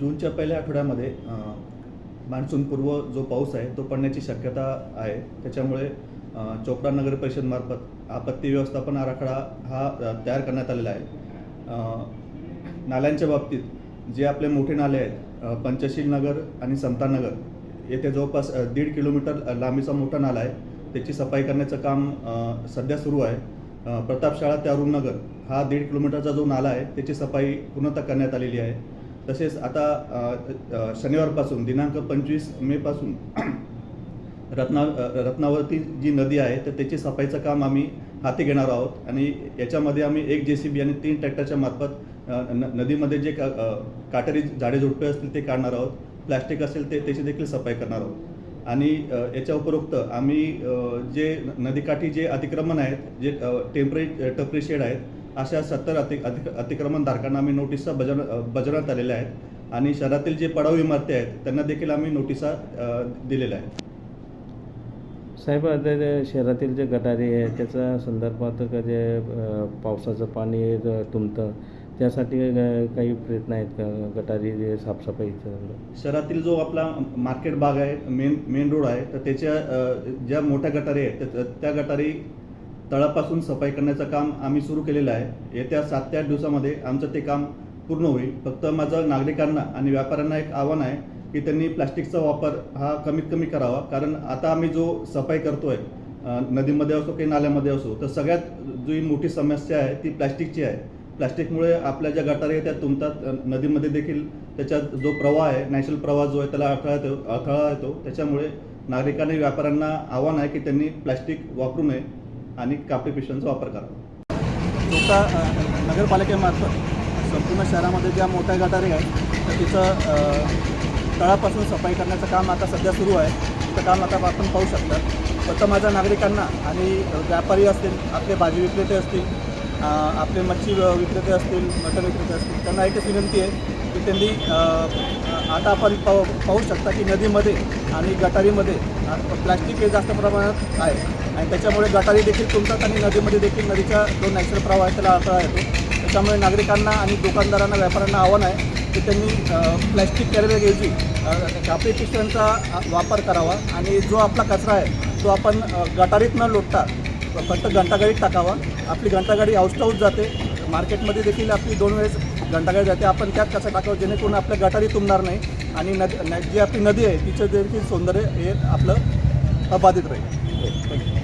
जूनच्या पहिल्या आठवड्यामध्ये मान्सूनपूर्व जो पाऊस आहे तो पडण्याची शक्यता आहे. त्याच्यामुळे चोपडा नगर परिषदमार्फत आपत्ती व्यवस्थापन आराखडा हा तयार करण्यात आलेला आहे. नाल्यांच्या बाबतीत जे आपले मोठे नाले आहेत पंचशील नगर आणि समतानगर येथे जवळपास दीड किलोमीटर लांबीचा मोठा नाला आहे. त्याची सफाई करण्याचं काम सध्या सुरू आहे. प्रतापशाळा ते अरुणनगर हा दीड किलोमीटरचा जो नाला आहे त्याची सफाई पूर्णतः करण्यात आलेली आहे. तसेच आता शनिवारपासून दिनांक पंचवीस मेपासून रत्ना रत्नावरती जी नदी आहे तर त्याची सफाईचं काम आम्ही हाती घेणार आहोत. आणि याच्यामध्ये आम्ही एक जे सी बी आणि तीन ट्रॅक्टरच्या मार्फत न नदीमध्ये जे का काटेरी झाडे झुडपे असतील ते काढणार आहोत. प्लॅस्टिक असेल ते त्याची देखील सफाई करणार आहोत. आणि याच्या उपरोक्त आम्ही जे नदीकाठी जे अतिक्रमण आहेत जे टेंपररी टपरी शेड आहेत अशा सत्तर अति अति अतिक्रमणधारकांना आम्ही नोटिसा बजाव बजावण्यात आलेल्या आहेत. आणि शहरातील जे पडाव इमारती आहेत त्यांना देखील आम्ही नोटिसा दिलेल्या आहेत. साहेब आता शहरातील जे गटारी आहे त्याच्या संदर्भात का जे पावसाचं पाणी तुंबतं त्यासाठी काही प्रयत्न आहेत का? गटारी जे साफसफाईचं शहरातील जो आपला मार्केट भाग आहे मेन मेन रोड आहे तर त्याच्या ज्या मोठ्या गटारी आहेत त्या गटारी तळापासून सफाई करण्याचं काम आम्ही सुरू केलेलं आहे. येत्या सात ते आठ दिवसामध्ये आमचं ते काम पूर्ण होईल. फक्त माझं नागरिकांना आणि व्यापाऱ्यांना एक आव्हान आहे की त्यांनी प्लास्टिकचा वापर हा कमीत कमी करावा. कारण आता आम्ही जो सफाई करतोय आहे नदीमध्ये असो की नाल्यामध्ये असो तर सगळ्यात जी मोठी समस्या आहे ती प्लास्टिकची आहे. प्लास्टिकमुळे आपल्या ज्या गटारी आहेत त्या तुमतात नदीमध्ये देखील त्याच्यात जो प्रवाह आहे नॅचरल प्रवाह जो आहे त्याला अडथळा येतो अडथळा येतो. त्याच्यामुळे नागरिकांनी व्यापाऱ्यांना आव्हान आहे की त्यांनी प्लास्टिक वापरू नये. आणि कापडी पिशव्यांचा वापर करावा तुमचा नगरपालिकेमार्फत संपूर्ण शहरामध्ये ज्या मोठ्या गटारी आहेत तर तिचं तळापासून सफाई करण्याचं काम आता सध्या सुरू आहे. तर काम आता आपण पाहू शकतात फक्त माझ्या नागरिकांना आणि व्यापारी असतील आपले भाजी विक्रेते असतील आपले मच्छी विक्रेते असतील मटण विक्रेते असतील त्यांना एकच विनंती आहे की त्यांनी आता आपण पाहू पाहू शकता की नदीमध्ये आणि गटारीमध्ये प्लॅस्टिक हे जास्त प्रमाणात आहे. आणि त्याच्यामुळे गटारी देखील तुंबतात आणि नदीमध्ये देखील नदीचा जो नॅचरल प्रवाह आहे त्याला अडथळा येतो. त्याच्यामुळे नागरिकांना आणि दुकानदारांना व्यापाऱ्यांना आव्हान आहे की त्यांनी प्लॅस्टिक कॅरीबॅगऐवजी अ, कापडी पिशव्यांचा वापर करावा आणि जो आपला कचरा आहे तो आपण गटारीत न लोटता फक्त घंटागाडीत टाकावा. आपली घंटागाडी आऊट जाते. मार्केटमध्ये देखील आपली दोन वेळेस घंटागाडी जाते. आपण त्यात कचरा टाकावं? जेणेकरून आपल्या गटारी तुंबणार नाही आणि नदी न- जी आपली नदी आहे तिचं देखील सौंदर्य हे आपलं अबाधित राहील. थँक्यू